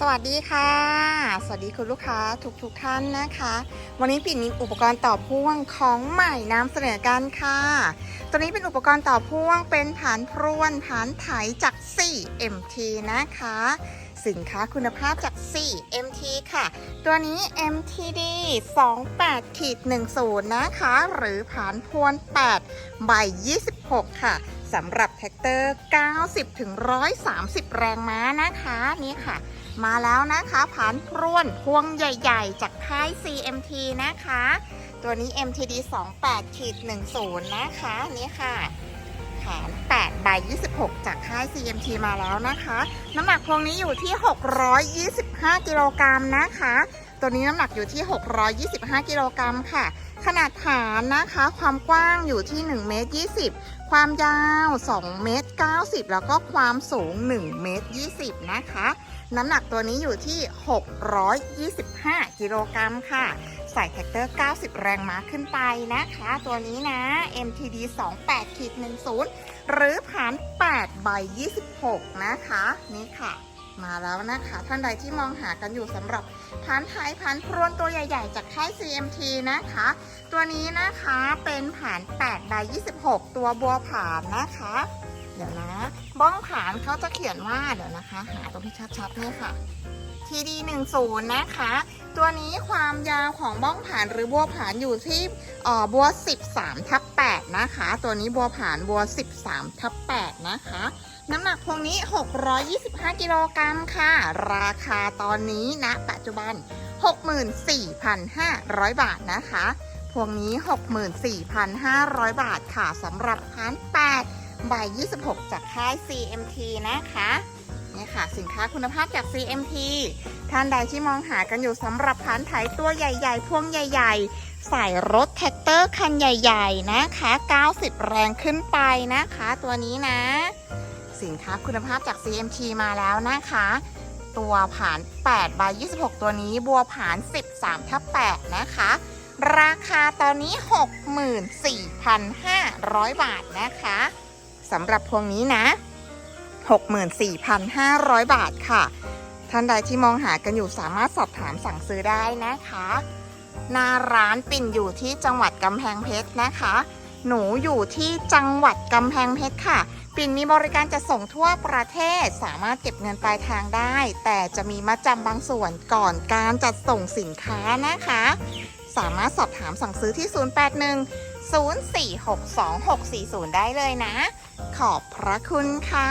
สวัสดีค่ะ สวัสดีคุณลูกค้าทุกทุกๆท่านนะคะ วันนี้ปิ่นมีอุปกรณ์ต่อพ่วงของใหม่นำเสนอกันค่ะ ตัวนี้เป็นอุปกรณ์ต่อพ่วงเป็นฐานพรวนฐานไถจาก 4MT นะคะ สินค้าคุณภาพจาก 4MT ค่ะ ตัวนี้ MTD 28ขีด10 นะคะ หรือผานพวน8ใบ26 ค่ะสำหรับแท็กเตอร์ 90ถึง130 แรงม้านะคะ นี่ค่ะ มาแล้วนะคะผานพรวนพวงใหญ่ๆ จากค่าย CMT นะคะ ตัวนี้ MTD 28ขีด10 นะคะนี่ค่ะฐาน8ใบ26 จากค่าย CMT มาแล้วนะคะ น้ำหนักพวงนี้อยู่ที่ 625 กิโลกรัมนะคะ ตัวนี้น้ำหนักอยู่ที่ 625 กิโลกรัมค่ะ ขนาดฐานนะคะ ความกว้างอยู่ที่1เมตร20 ความยาว2เมตร90 แล้วก็ความสูง1เมตร20 นะคะ น้ำหนักตัวนี้อยู่ที่ 625 กิโลกรัมค่ะ ใส่แท็กเตอร์ 90 แรงม้าขึ้นไปนะคะ ตัวนี้นะ MTD 28.10หรือผ่าน8ใบ26 นะคะ นี่ค่ะ มาแล้วนะคะ ท่านใดที่มองหากันอยู่สำหรับผ่านไทยผ่านพรวนตัวใหญ่ ๆ จากค่าย CMT นะคะ ตัวนี้นะคะเป็นผาน8ใบ26 ตัวบัวผานนะคะ เดี๋ยวนะ บ้องผานเขาจะเขียนว่าเดี๋ยวนะคะ หาตรงที่ชัดๆนี่ค่ะ TD 1 0นะคะ ตัวนี้ความยาวของบ้องผานหรือบัวผานอยู่ที่เอ่อบัว 13ทับ 8 นะคะ ตัวนี้บัวผ่านบัว 13ทับ8นะคะ น้ำหนักพวงนี้ 625 กิโลกรัมค่ะ ราคาตอนนี้ณปัจจุบัน 64,500 บาทนะคะ พวงนี้ 64,500 บาทค่ะสำหรับพัน8ใบ26 จากค่าย CMT นะคะนี่ค่ะ สินค้าคุณภาพจาก CMT ท่านใดที่มองหากันอยู่สำหรับพันไถตัวใหญ่ ๆ พวงใหญ่ ๆ ใส่รถแท็กเตอร์คันใหญ่ๆนะคะ 90 แรงขึ้นไปนะคะ ตัวนี้นะ สินค้าคุณภาพจาก CMT มาแล้วนะคะ ตัวผ่าน8ใบ26 ตัวนี้บัวผ่าน 13ทับ8นะคะ ราคาตอนนี้ 64,500 บาทนะคะสำหรับพวงนี้นะ 64,500 บาทค่ะ ท่านใดที่มองหากันอยู่สามารถสอบถามสั่งซื้อได้นะคะ หน้าร้านปิ่นอยู่ที่จังหวัดกำแพงเพชรนะคะ หนูอยู่ที่จังหวัดกำแพงเพชรค่ะ ปิ่นมีบริการจะส่งทั่วประเทศสามารถเก็บเงินปลายทางได้ แต่จะมีมาจำบางส่วนก่อนการจัดส่งสินค้านะคะ สามารถสอบถามสั่งซื้อที่ 081 0462 640 ได้เลยนะ ขอบพระคุณค่ะ